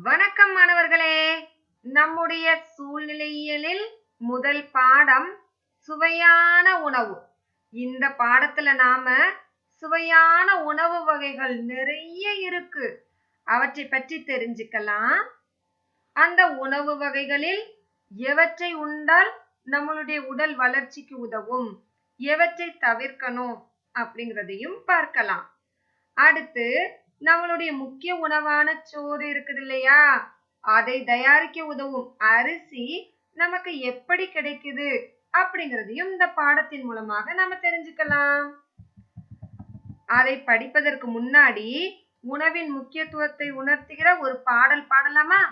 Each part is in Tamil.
வணக்கம் மாணவர்களே. நம்முடைய சூழ்நிலையியலில் முதல் பாடம் சுவையான உணவு. இந்த பாடத்துல நாம சுவையான உணவு வகைகள் நிறைய இருக்கு. அவற்றை பற்றி தெரிஞ்சுக்கலாம். அந்த உணவு வகைகளில் எவற்றை உண்டால் நம்மளுடைய உடல் வளர்ச்சிக்கு உதவும்? எவற்றை தவிர்க்கணும்? அப்படிங்கிறதையும் பார்க்கலாம். அடுத்து நம்மளுடைய முக்கிய உணவான சோறு இருக்குது இல்லையா அதை தயாரிக்க உதவும் அரிசி நமக்கு எப்படி கிடைக்குது? அப்படிங்கிறதையும் இந்த பாடத்தின் மூலமாக நாம தெரிஞ்சுக்கலாம். அதை படிப்பதற்கு முன்னாடி உணவின் முக்கியத்துவத்தை உணர்த்துகிற ஒரு பாடல் பாடலாமா?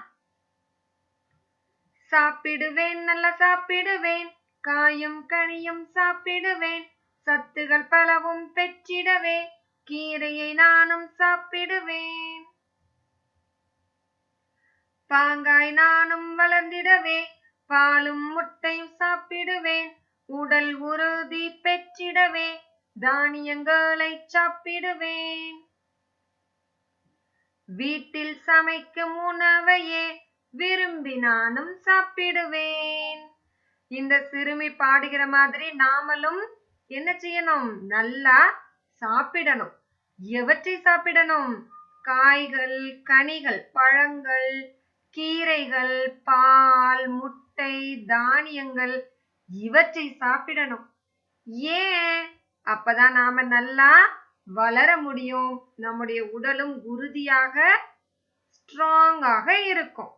சாப்பிடுவேன் நல்லா சாப்பிடுவேன். காயும் கனியும் சாப்பிடுவேன். சத்துகள் பலவும் பெற்றிடவே. கீரையை நானும் சாப்பிடுவேன். பாங்காய் நானும் வளர்ந்திடவே பாலும் முட்டையும் சாப்பிடுவேன். உடல் உறுதி பெற்றிடவே தானியங்களை சாப்பிடுவேன். வீட்டில் சமைக்கும் உணவையே விரும்பி நானும் சாப்பிடுவேன். இந்த சிறுமி பாடுகிற மாதிரி நாமளும் என்ன செய்யணும்? நல்லா சாப்பிடணும். எவற்றை சாப்பிடணும்? காய்கள் கனிகள் பழங்கள் கீரைகள் பால் முட்டை தானியங்கள் இவற்றை சாப்பிடணும். ஏன்? அப்பதான் நாம நல்லா வளர முடியும். நம்முடைய உடலும் உறுதியாக ஸ்ட்ராங்காக இருக்கும்.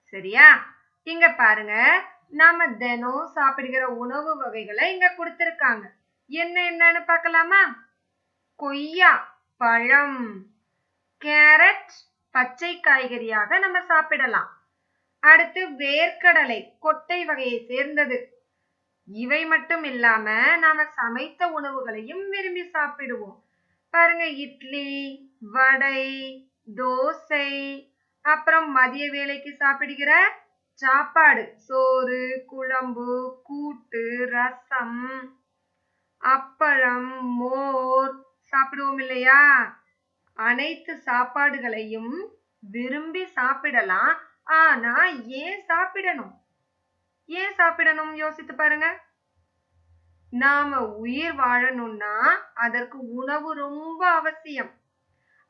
சரியா? இங்க பாருங்க. நாம தினம் சாப்பிடுகிற உணவு வகைகளை இங்க கொடுத்திருக்காங்க. என்ன என்னன்னு பார்க்கலாமா? கொய்யா பழம் கேரட் பச்சை காய்கறியாக நம்ம சாப்பிடலாம். அடுத்து வேர்க்கடலை கொட்டை வகையை சேர்ந்தது. இவை மட்டும் இல்லாம நாம சமைத்த உணவுகளையும் விரும்பி சாப்பிடுவோம். பாருங்க இட்லி வடை தோசை அப்புறம் மதிய வேலைக்கு சாப்பிடுகிற சாப்பாடு. சோறு குழம்பு கூட்டு ரசம் அப்பளம் மோர் சாப்பிடுவோம் இல்லையா அனைத்து சாப்பாடுகளையும் விரும்பி சாப்பிடலாம். ஆனா ஏன் சாப்பிடணும்? ஏன் சாப்பிடணும்? யோசித்து பாருங்க. நாம உயிர் வாழணும்னா அதற்கு உணவு ரொம்ப அவசியம்.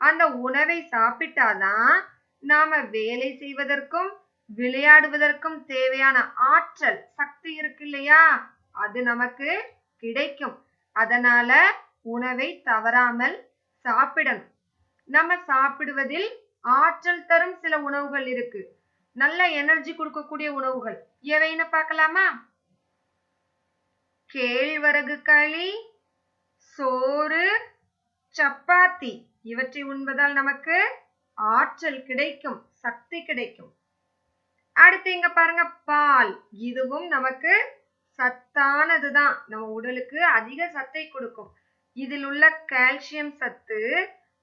அந்த உணவை சாப்பிட்டாதான் நாம வேலை செய்வதற்கும் விளையாடுவதற்கும் தேவையான ஆற்றல் சக்தி இருக்கு இல்லையா? அது நமக்கு கிடைக்கும். அதனால உணவை தவறாமல் சாப்பிடணும். நம்ம சாப்பிடுவதில் ஆற்றல் தரும் சில உணவுகள் இருக்கு. நல்ல எனர்ஜி கொடுக்கக்கூடிய உணவுகள். எவைன்னு பார்க்கலாமா? கேழ்வரகு களி சோறு சப்பாத்தி. இவற்றை உண்பதால் நமக்கு ஆற்றல் கிடைக்கும் சக்தி கிடைக்கும். அடுத்து இங்க பாருங்க பால். இதுவும் நமக்கு சத்தானதுதான். நம்ம உடலுக்கு அதிக சத்தை கொடுக்கும். இதில் உள்ள கால்சியம் சத்து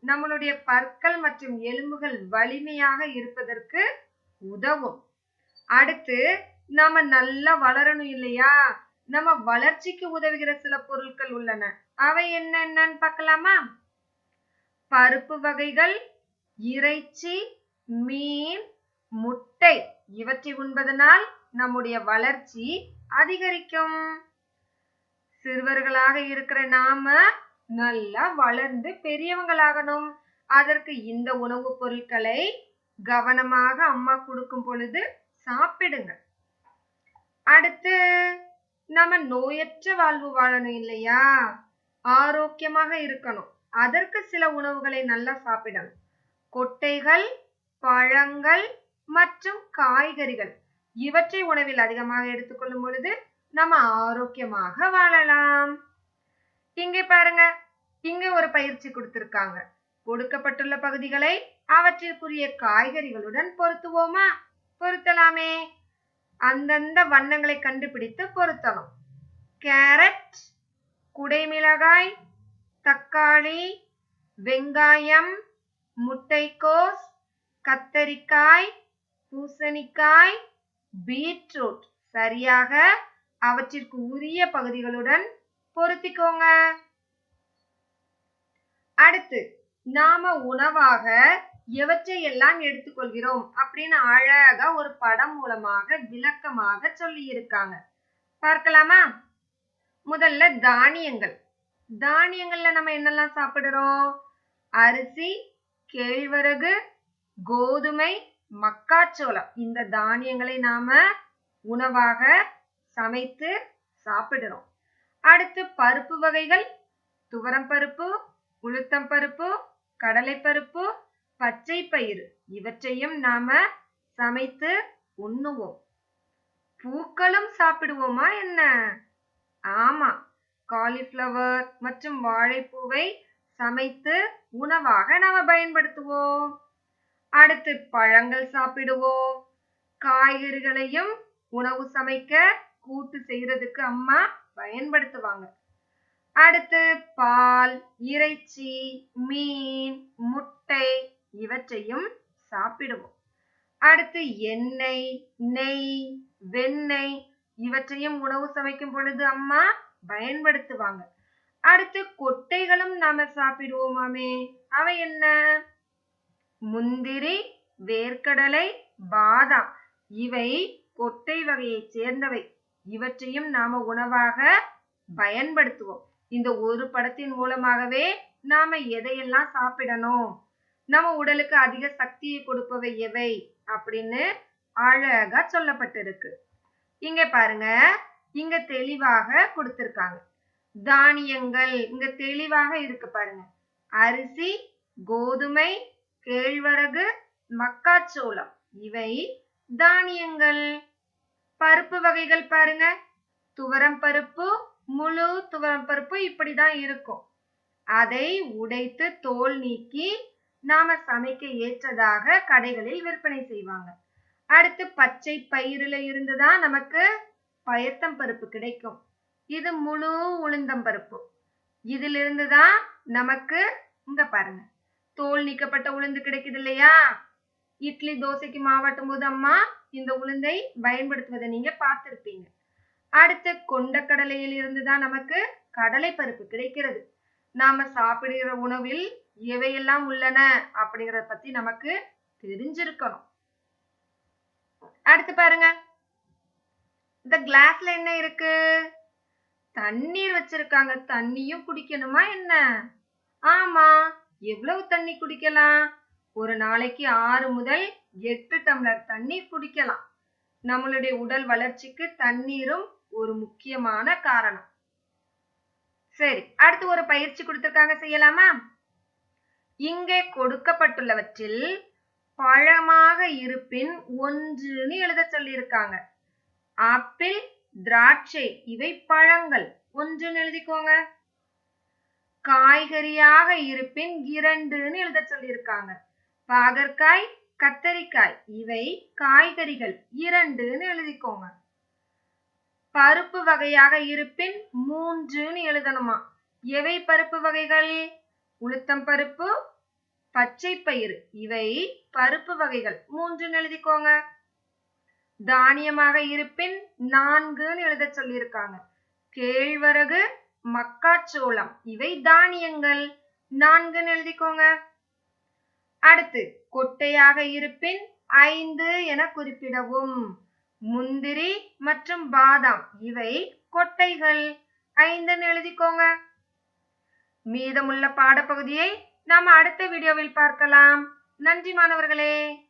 நம்மளுடைய பற்கள் மற்றும் எலும்புகள் வலிமையாக இருப்பதற்கு உதவும். அடுத்து நாம நல்லா வளரணும் இல்லையா? நம்ம வளர்ச்சிக்கு உதவுகிற சில பொருட்கள் உள்ளன. அவை என்னென்னு பார்க்கலாமா? பருப்பு வகைகள் இறைச்சி மீன் முட்டை இவற்றை உண்பதனால் நம்முடைய வளர்ச்சி அதிகரிக்கும். சிறுவர்களாக இருக்கிற நாம நல்லா வளர்ந்து பெரியவங்களாகணும். அதற்கு இந்த உணவுப் பொருட்களை கவனமாக அம்மா கொடுக்கும் பொழுது சாப்பிடுங்க. அடுத்து நம்ம நோயற்ற வாழ்வு வாழணும் இல்லையா? ஆரோக்கியமாக இருக்கணும். அதற்கு சில உணவுகளை நல்லா சாப்பிடணும். கொட்டைகள் பழங்கள் மற்றும் காய்கறிகள். இவற்றை உணவில் அதிகமாக எடுத்துக்கொள்ளும் பொழுது நம்ம ஆரோக்கியமாக வாழலாம். இங்கே பாருங்க இங்கே ஒரு பயிற்சி கொடுத்திருக்காங்க. கொடுக்கப்பட்டுள்ள பகுதிகளை அவற்றிற்குரிய காய்கறிகளுடன் பொருத்துவோமா? பொருத்தலாமே. அந்தந்த வண்ணங்களை கண்டுபிடித்து பொருத்தணும். கேரட் குடைமிளகாய் தக்காளி வெங்காயம் முட்டைக்கோஸ் கத்தரிக்காய் பூசணிக்காய் பீட்ரூட். சரியாக அவற்றிற்கு உரிய பகுதிகளுடன் பொருத்திக்கோங்க. அடுத்து நாம உணவாக எவற்றை எல்லாம் எடுத்துக்கொள்கிறோம் அப்படின்னு அழகா ஒரு படம் மூலமாக விளக்கமாக சொல்லி இருக்காங்க பார்க்கலாமா? முதல்ல தானியங்கள். தானியங்கள்ல நம்ம என்னெல்லாம் சாப்பிடுறோம்? அரிசி கேழ்வரகு கோதுமை மக்காச்சோளம். இந்த தானியங்களை நாம உணவாக சமைத்து சாப்பிடுறோம். அடுத்து பருப்பு வகைகள். துவரம் பருப்பு உளுத்தம் பருப்பு கடலை பருப்பு பச்சை பயிறு. இவற்றையும் நாம சமைத்து உண்ணுவோம். பூக்களும் சாப்பிடுவோமா என்ன? ஆமா. காலிஃப்ளவர் மற்றும் வாழைப்பூவை சமைத்து உணவாக நாம பயன்படுத்துவோம். அடுத்து பழங்கள் சாப்பிடுவோம். காய்கறிகளையும் உணவு சமைக்க கூட்டு செய்யறதுக்கு அம்மா பயன்படுத்துவாங்க. அடுத்து பால் இறைச்சி மீன் முட்டை இவற்றையும் சாப்பிடுவோம். அடுத்து எண்ணெய் நெய் வெண்ணெய் இவற்றையும் உணவு சமைக்கும் பொழுது அம்மா பயன்படுத்துவாங்க. அடுத்து கொட்டைகளும் நாம சாப்பிடுவோமாமே. அவை என்ன? முந்திரி வேர்க்கடலை பாதாம். இவை கொட்டை வகையைச் சேர்ந்தவை. இவற்றையும் நாம உணவாக பயன்படுத்துவோம். இந்த ஒரு படத்தின் மூலமாகவே நாம எதையெல்லாம் சாப்பிடணும்? நம்ம உடலுக்கு அதிக சக்தியை கொடுப்பவை எவை? அப்படின்னு அழகா சொல்லப்பட்டிருக்கு. இங்க பாருங்க. இங்க தெளிவாக கொடுத்திருக்காங்க. தானியங்கள் இங்க தெளிவாக இருக்கு பாருங்க. அரிசி கோதுமை கேழ்வரகு மக்காச்சோளம். இவை தானியங்கள். பருப்பு வகைகள் பாருங்க. துவரம் பருப்பு முழு துவரம் பருப்பு இப்படிதான் இருக்கும். அதை உடைத்து தோல் நீக்கி நாம சமைக்க ஏற்றதாக கடைகளில் விற்பனை செய்வாங்க. அடுத்து பச்சை பயிரில் இருந்துதான் நமக்கு பயத்தம் பருப்பு கிடைக்கும். இது முழு உளுந்தம் பருப்பு. இதிலிருந்து தான் நமக்கு இங்க பாருங்க தோல் நீக்கப்பட்ட உளுந்து கிடைக்குது இல்லையா? இட்லி தோசைக்கு மாவாட்டும் போது அம்மா இந்த உளுந்தை பயன்படுத்துவதை நீங்க பார்த்துருப்பீங்க. அடுத்து கொண்டக்கடலையில் இருந்து தான் நமக்கு கடலை பருப்பு கிடைக்கிறது. நாம சாப்பிடுகிற உணவில் எவையெல்லாம் உள்ளன அப்படிங்கறத பத்தி நமக்கு தெரிஞ்சிருக்கணும். அடுத்து பாருங்க. இந்த கிளாஸ்ல என்ன இருக்கு? தண்ணீர் வச்சிருக்காங்க. தண்ணியும் குடிக்கணுமா என்ன? ஆமா. எவ்வளவு தண்ணி குடிக்கலாம்? ஒரு நாளைக்கு ஆறு முதல் எட்டு டம்ளர் தண்ணீர் குடிக்கலாம். நம்மளுடைய உடல் வளர்ச்சிக்கு தண்ணீரும் ஒரு முக்கியமான காரணம். சரி அடுத்து ஒரு பயிற்சி கொடுத்திருக்காங்க செய்யலாமா? இங்கே கொடுக்கப்பட்டுள்ளவற்றில் பழமாக இருப்பின் ஒன்றுன்னு எழுத சொல்லியிருக்காங்க. ஆப்பிள் திராட்சை இவை பழங்கள். ஒன்றுன்னு எழுதிக்கோங்க. காய்கறியாக இருப்பின் இரண்டுன்னு எழுத சொல்லியிருக்காங்க. பாகற்காய் கத்தரிக்காய் இவை காய்கறிகள். இரண்டுன்னு எழுதிக்கோங்க. பருப்பு வகையாக இருப்பின் மூன்றுன்னு எழுதணுமா? எவை பருப்பு வகைகள்? உளுத்தம் பருப்பு பச்சை பயிறு. இவை பருப்பு வகைகள். மூன்றுன்னு எழுதிக்கோங்க. தானியமாக இருப்பின் நான்குன்னு எழுத சொல்லியிருக்காங்க. கேழ்வரகு மக்காச்சோளம். இவை தானியங்கள். நான்குன்னு எழுதிக்கோங்க. அடுத்து கொட்டையாக இருப்பின் ஐந்து என குறிப்பிடவும். முந்திரி மற்றும் பாதாம். இவை கொட்டைகள். ஐந்துன்னு எழுதிக்கோங்க. மீதமுள்ள பாடப்பகுதியை நாம் அடுத்த வீடியோவில் பார்க்கலாம். நன்றி மாணவர்களே.